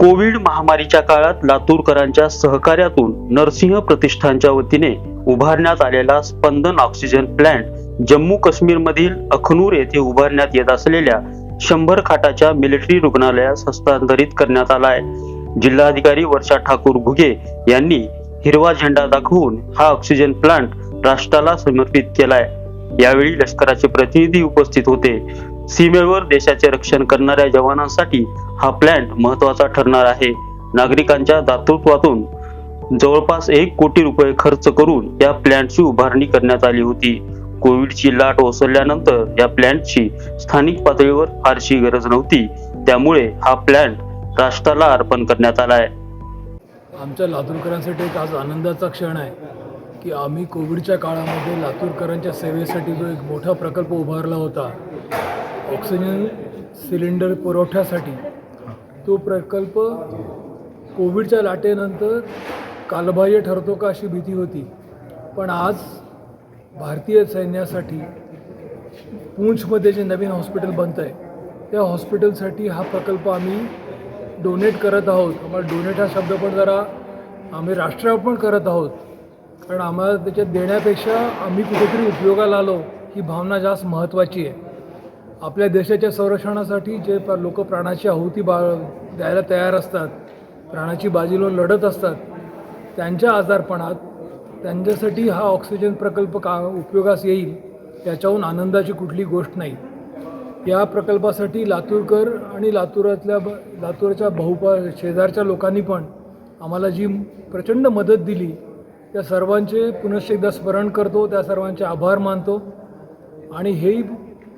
Covid महामारीच्या काळात लातूरकरांच्या सहकार्यातून नरसिंह प्रतिष्ठानच्या वतीने उभारण्यात आलेला स्पंदन ऑक्सिजन प्लांट जम्मू काश्मीरमधील अखनूर येथे उभारण्यात येत असलेल्या शंभर खाटाच्या मिलिटरी रुग्णालयास हस्तांतरित करण्यात आला आहे. जिल्हाधिकारी वर्षा ठाकूर घुगे यांनी हिरवा झेंडा दाखवून हा ऑक्सिजन प्लांट राष्ट्राला समर्पित केलाय यावेळी लष्कराचे प्रतिनिधी उपस्थित होते. सीमेवर देशाचे रक्षण करणाऱ्या जवानांसाठी हा प्लॅन महत्त्वाचा ठरणार आहे. नागरिकांच्या दातृत्वातून जवळपास एक कोटी रुपये खर्च करून या प्लॅन्टची उभारणी करण्यात आली होती. कोविडची लाट ओसरल्यानंतर या प्लॅन्टची स्थानिक पातळीवर फारशी गरज नव्हती. त्यामुळे हा प्लॅन्ट राष्ट्राला अर्पण करण्यात आला आहे आमच्या लातूरकरांसाठी एक आज आनंदाचा क्षण आहे की आम्ही कोविडच्या काळामध्ये लातूरकरांच्या सेवेसाठी जो एक मोठा प्रकल्प उभारला होता ऑक्सिजन सिलेंडर पुरवठ्यासाठी तो प्रकल्प कोविडच्या लाटेनंतर कालबाह्य ठरतो का अशी भीती होती. पण आज भारतीय सैन्यासाठी पूंछमध्ये जे नवीन हॉस्पिटल बनतं आहे त्या हॉस्पिटलसाठी हा प्रकल्प आम्ही डोनेट करत आहोत. आम्हाला डोनेट हा शब्द पण जरा आम्ही राष्ट्रार्पण करत आहोत. कारण आम्हाला त्याच्यात देण्यापेक्षा आम्ही कुठेतरी उपयोगाला आलो ही भावना जास्त महत्त्वाची आहे. आपल्या देशाच्या संरक्षणासाठी जे लोक प्राणाची आहुती बा द्यायला तयार असतात प्राणाची बाजी लावून लढत असतात त्यांच्या आजारपणात त्यांच्यासाठी हा ऑक्सिजन प्रकल्प का उपयोगास येईल याच्याहून आनंदाची कुठली गोष्ट नाही. या प्रकल्पासाठी लातूरकर आणि लातूरातल्या ब लातूरच्या बहुपा शेजारच्या लोकांनी पण आम्हाला जी प्रचंड मदत दिली त्या सर्वांचे पुनश्च एकदा स्मरण करतो त्या सर्वांचे आभार मानतो आणि हेही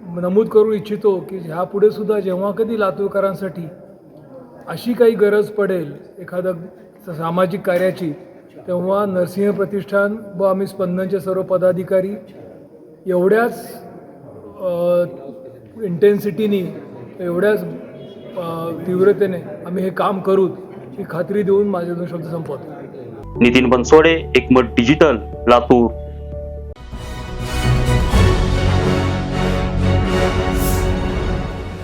नमूद करू इच्छितो की ह्यापुढे सुद्धा जेव्हा कधी लातूरकरांसाठी अशी काही गरज पडेल एखादं सामाजिक कार्याची तेव्हा नरसिंह प्रतिष्ठान व आम्ही स्पंदनचे सर्व पदाधिकारी एवढ्याच इंटेन्सिटीनी एवढ्याच तीव्रतेने आम्ही हे काम करू ही खात्री देऊन माझे दोन शब्द संपवतो. Nitin Bansode Ekmat digital Latur.